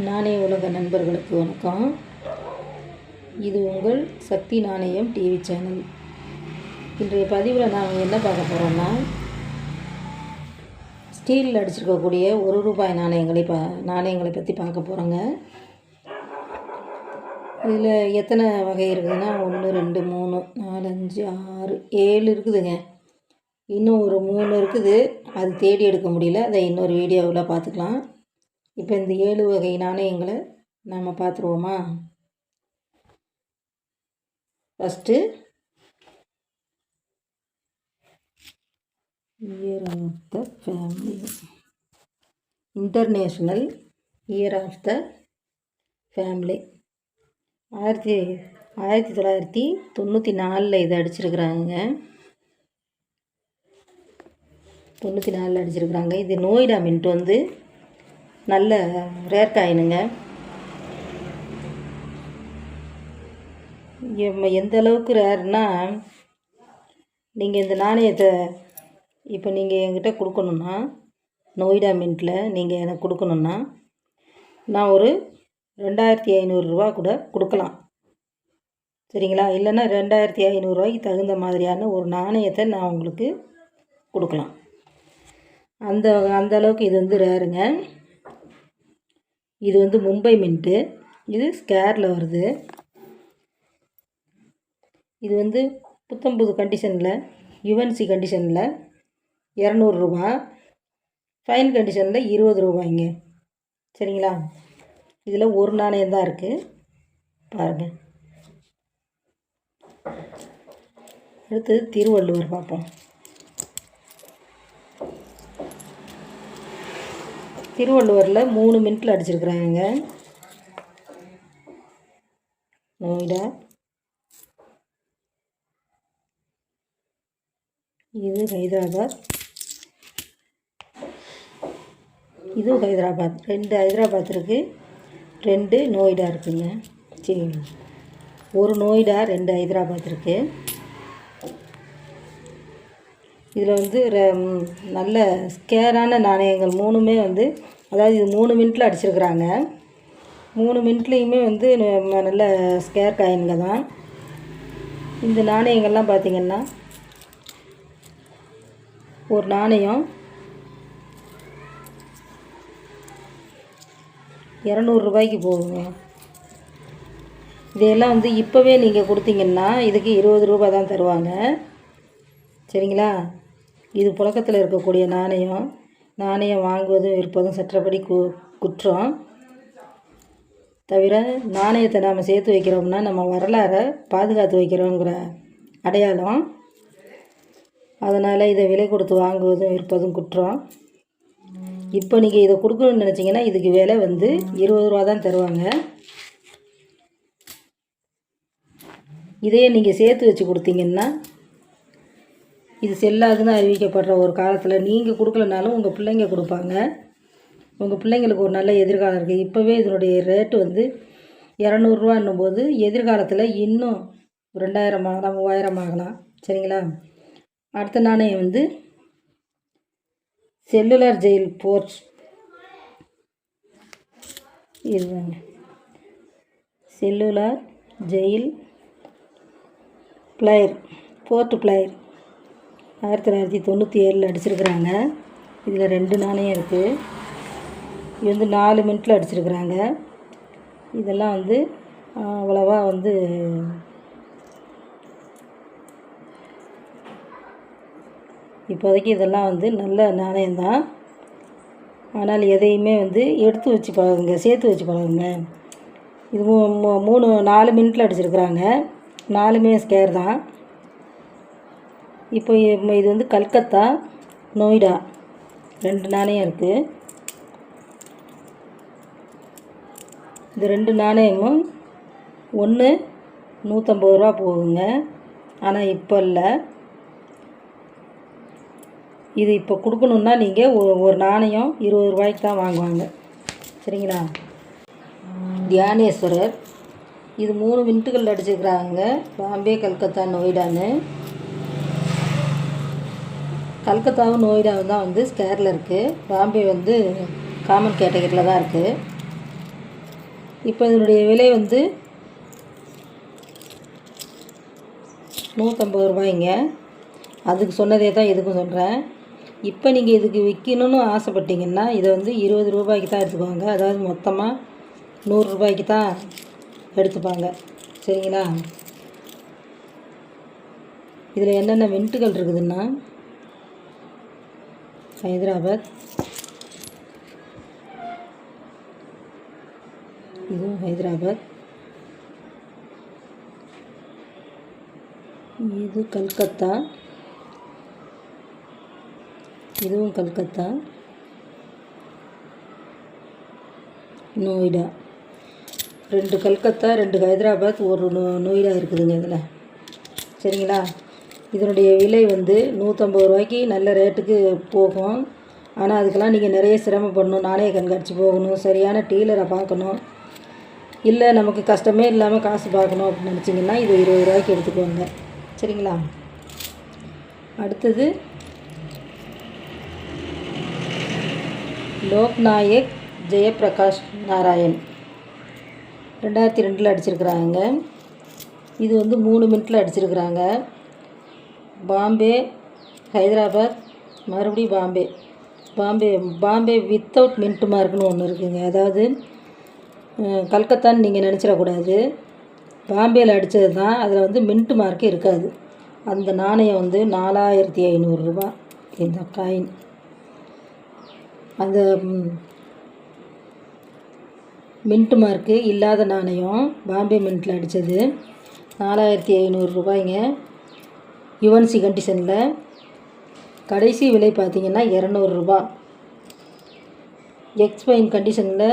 நாணய உலக நண்பர்களுக்கு வணக்கம். இது உங்கள் சக்தி நாணயம் டிவி சேனல். இன்றைய பதிவில் நாம் என்ன பார்க்க போகிறோம்னா ஸ்டீலில் அடிச்சிருக்கக்கூடிய ஒரு ரூபாய் நாணயங்களை பா நாணயங்களை பற்றி பார்க்க போகிறோங்க இதில் எத்தனை வகை இருக்குதுன்னா ஒன்று ரெண்டு மூணு நாலு அஞ்சு ஆறு ஏழு இருக்குதுங்க. இன்னும் ஒரு மூணு இருக்குது. அது தேடி எடுக்க முடியல. அதை இன்னொரு வீடியோவில் பார்த்துக்கலாம். இப்போ இந்த ஏழு வகை நாணயங்களை நாம் பார்த்துருவோமா? First year of the family international year of the family ஆயிரத்தி ஆயிரத்தி தொள்ளாயிரத்தி தொண்ணூற்றி நாலில் இதை அடிச்சிருக்கிறாங்க தொண்ணூற்றி நாலில் அடிச்சிருக்கிறாங்க. இது நோய்டா மின்ட் வந்து நல்ல ரேர் காயினுங்க. எந்த அளவுக்கு ரேர்னா நீங்கள் இந்த நாணயத்தை இப்போ நீங்கள் என்கிட்ட கொடுக்கணுன்னா நோய்டா மின்ட்டில் நீங்கள் எனக்கு கொடுக்கணுன்னா நான் ஒரு ரெண்டாயிரத்தி ஐநூறுரூவா கூட கொடுக்கலாம். சரிங்களா? இல்லைன்னா ரெண்டாயிரத்தி ஐநூறுரூவாய்க்கு தகுந்த மாதிரியான ஒரு நாணயத்தை நான் உங்களுக்கு கொடுக்கலாம். அந்த அந்த அளவுக்கு இது வந்து ரேருங்க இது வந்து மும்பை மின்ட்டு. இது ஸ்கேரில் வருது. இது வந்து புத்தம்புது கண்டிஷனில் யுஎன்சி கண்டிஷனில் இரநூறுபா ஃபைன் கண்டிஷனில் இருபது ரூபாய்ங்க. சரிங்களா? இதில் ஒரு நாணயம் தான் இருக்குது பாருங்கள் அடுத்து திருவள்ளுவர் பார்ப்போம் திருவள்ளுவரில் மூணு மினிட்ல அடிச்சிருக்கிறாங்க. நோய்டா இது ஹைதராபாத். இதுவும் ஹைதராபாத். ரெண்டு ஹைதராபாத் இருக்குது ரெண்டு நோய்டா இருக்குங்க. சரி ஒரு நோய்டா ரெண்டு ஹைதராபாத் இருக்குது இதில் வந்து ர- நல்ல ஸ்கேரான நாணயங்கள் மூணுமே வந்து அதாவது இது மூணு மின்ட்டில் அடிச்சிருக்கிறாங்க. மூணு மினிட்லேயுமே வந்து நல்ல ஸ்கேர் காயின்க தான். இந்த நாணயங்கள்லாம் பார்த்திங்கன்னா ஒரு நாணயம் இரநூறுபாய்க்கு போகுங்க. இதையெல்லாம் வந்து இப்போவே நீங்கள் கொடுத்தீங்கன்னா இதுக்கு இருபது ரூபா தான் தருவாங்க. சரிங்களா? இது புழக்கத்தில் இருக்கக்கூடிய நாணயம். நாணயம் வாங்குவதும் விற்பதும் சற்றபடி கு குற்றம். தவிர நாணயத்தை நாம் சேர்த்து வைக்கிறோம்னா நம்ம வரலாறை பாதுகாத்து வைக்கிறோங்கிற அடையாளம். அதனால் இதை விலை கொடுத்து வாங்குவதும் விற்பதும் குற்றம். இப்போ நீங்கள் இதை கொடுக்கணும்னு நினச்சிங்கன்னா இதுக்கு விலை வந்து இருபது ரூபா தான் தருவாங்க. இதையே நீங்கள் சேர்த்து வச்சு கொடுத்தீங்கன்னா இது செல்லாதுன்னு அறிவிக்கப்படுற ஒரு காலத்தில் நீங்கள் கொடுக்கலனாலும் உங்கள் பிள்ளைங்க கொடுப்பாங்க. உங்கள் பிள்ளைங்களுக்கு ஒரு நல்ல எதிர்காலம் இருக்குது இப்போவே இதனுடைய ரேட்டு வந்து இரநூறுவான்னும் போது எதிர்காலத்தில் இன்னும் ரெண்டாயிரம் ஆகலாம் மூவாயிரம் ஆகலாம். சரிங்களா? அடுத்த நாணயம் வந்து செல்லுலார் ஜெயில் போர்ட் இதுதாங்க cellular jail Blair port Blair. ஆயிரத்தி தொள்ளாயிரத்தி தொண்ணூற்றி ஏழில் அடிச்சிருக்கிறாங்க. இதில் ரெண்டு நாணயம் இருக்குது இது வந்து நாலு மினிட்டில் அடிச்சிருக்கிறாங்க. இதெல்லாம் வந்து அவ்வளோவா வந்து இப்போதைக்கு இதெல்லாம் வந்து நல்ல நாணயம்தான் ஆனால் எதையுமே வந்து எடுத்து வச்சு பழகுங்க சேர்த்து வச்சு பழகுங்க. இது மூணு நாலு மினிட்டில் அடிச்சிருக்கிறாங்க. நாலுமே ஸ்கேர் தான். இப்போ இது வந்து கல்கத்தா நொய்டா. ரெண்டு நாணயம் இருக்குது இந்த ரெண்டு நாணயமும் ஒன்று நூற்றம்பது ரூபா போகுங்க. ஆனால் இப்போ இல்லை. இது இப்போ கொடுக்கணுன்னா நீங்கள் ஒரு ஒரு நாணயம் இருபது ரூபாய்க்கு தான் வாங்குவாங்க. சரிங்களா? தியானேஸ்வரர். இது மூணு மின்ட்டுகள் அடிச்சுக்கிறாங்க பாம்பே கல்கத்தா நொய்டான்னு. கல்கத்தாவும் நோய்டாவும் தான் வந்து ஸ்கேரில் இருக்குது பாம்பே வந்து காமன் கேட்டகரியில் தான் இருக்குது இப்போ இதனுடைய விலை வந்து நூற்றம்பது ரூபாய்ங்க. அதுக்கு சொன்னதே தான் இதுக்கும் சொல்கிறேன் இப்போ நீங்கள் இதுக்கு விற்கணும்னு ஆசைப்பட்டீங்கன்னா இதை வந்து இருபது ரூபாய்க்கு தான் எடுத்துக்குவாங்க. அதாவது மொத்தமாக நூறுரூபாய்க்கு தான் எடுத்துப்பாங்க. சரிங்களா? இதில் என்னென்ன மின்ட்டுகள் இருக்குதுன்னா ஹைதராபாத் இதுவும் ஹைதராபாத். இது கல்கத்தா. இதுவும் கல்கத்தா. நோய்டா. ரெண்டு கல்கத்தா ரெண்டு ஹைதராபாத் ஒரு நோ நோய்டா இருக்குதுங்க இதில். சரிங்களா? இதனுடைய விலை வந்து நூற்றம்பது ரூபாய்க்கு நல்ல ரேட்டுக்கு போகும். ஆனால் அதுக்கெல்லாம் நீங்கள் நிறைய சிரமப்படணும். நாணய கண்காட்சி போகணும் சரியான டீலரை பார்க்கணும். இல்லை நமக்கு கஷ்டமே இல்லாமல் காசு பார்க்கணும் அப்படின்னு நினச்சிங்கன்னா இது இருபது ரூபாய்க்கு எடுத்துக்கோங்க. சரிங்களா? அடுத்தது லோக்நாயக் ஜெயபிரகாஷ் நாராயண். ரெண்டாயிரத்தி ரெண்டில் அடிச்சிருக்கிறாங்க. இது வந்து மூணு மினிட்டில் அடிச்சிருக்கிறாங்க. பாம்பே ஹைதராபாத் மறுபடியும் பாம்பே. பாம்பே பாம்பே வித்தவுட் மின்ட் மார்க்னு ஒன்று இருக்குங்க. அதாவது கல்கத்தான்னு நீங்கள் நினச்சிடக்கூடாது. பாம்பேயில் அடித்தது தான் அதில் வந்து மின்ட் மார்க்கே இருக்காது. அந்த நாணயம் வந்து நாலாயிரத்தி ஐநூறுரூபா இந்த காயின் அந்த மின்ட் மார்க்கு இல்லாத நாணயம் பாம்பே மின்ட்டில் அடித்தது நாலாயிரத்தி ஐநூறு ரூபாய்ங்க. யுவன்சி கண்டிஷனில் கடைசி விலை பார்த்தீங்கன்னா இரநூறுபா எக்ஸ்பைன் கண்டிஷனில்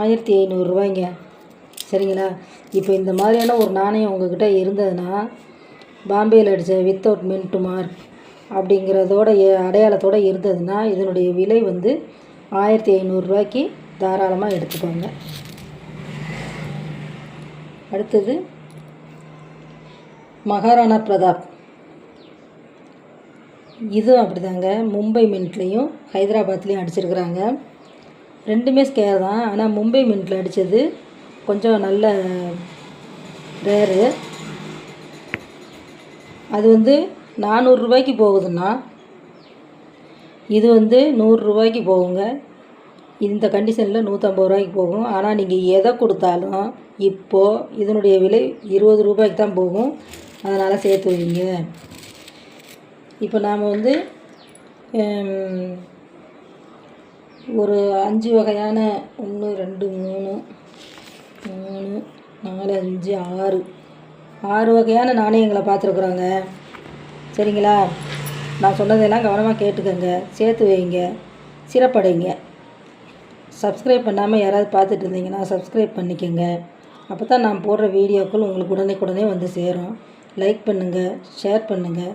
ஆயிரத்தி ஐநூறுரூவாய்ங்க சரிங்களா? இப்போ இந்த மாதிரியான ஒரு நாணயம் உங்ககிட்ட இருந்ததுன்னா பாம்பேயில் அடித்த வித்தவுட் மின்ட் மார்க் அப்படிங்கிறதோட அடையாளத்தோடு அடையாளத்தோட இருந்ததுன்னா இதனுடைய விலை வந்து ஆயிரத்தி ஐநூறுரூவாய்க்கு தாராளமாக எடுத்துக்கோங்க. அடுத்தது மகாராணா பிரதாப். இதுவும் அப்படிதாங்க. மும்பை மின்ட்லேயும் ஹைதராபாத்லேயும் அடிச்சிருக்கிறாங்க. ரெண்டுமே ஸ்கேர் தான். ஆனால் மும்பை மின்ட்டில் அடித்தது கொஞ்சம் நல்ல ரேரு அது வந்து நானூறுரூவாய்க்கு போகுதுன்னா இது வந்து நூறுரூவாய்க்கு போகுங்க. இந்த கண்டிஷனில் நூற்றம்பது ரூபாய்க்கு போகும். ஆனால் நீங்கள் எதை கொடுத்தாலும் இப்போது இதனுடைய விலை இருபது ரூபாய்க்கு தான் போகும். அதனால் சேர்த்து வைங்க. இப்போ நாம் வந்து ஒரு அஞ்சு வகையான ஒன்று ரெண்டு மூணு மூணு நாலு அஞ்சு ஆறு. ஆறு வகையான நாணயங்களை பார்த்துருக்குறோங்க. சரிங்களா? நான் சொன்னதெல்லாம் கவனமாக கேட்டுக்கோங்க. சேர்த்து வைங்க. சிறப்படைங்க. சப்ஸ்கிரைப் பண்ணாமல் யாராவது பார்த்துட்டு இருந்தீங்கன்னா சப்ஸ்கிரைப் பண்ணிக்கோங்க. அப்போ தான் நான் போடுற வீடியோக்கள் உங்களுக்கு உடனே வந்து சேரும். லைக் பண்ணுங்கள் ஷேர் பண்ணுங்கள்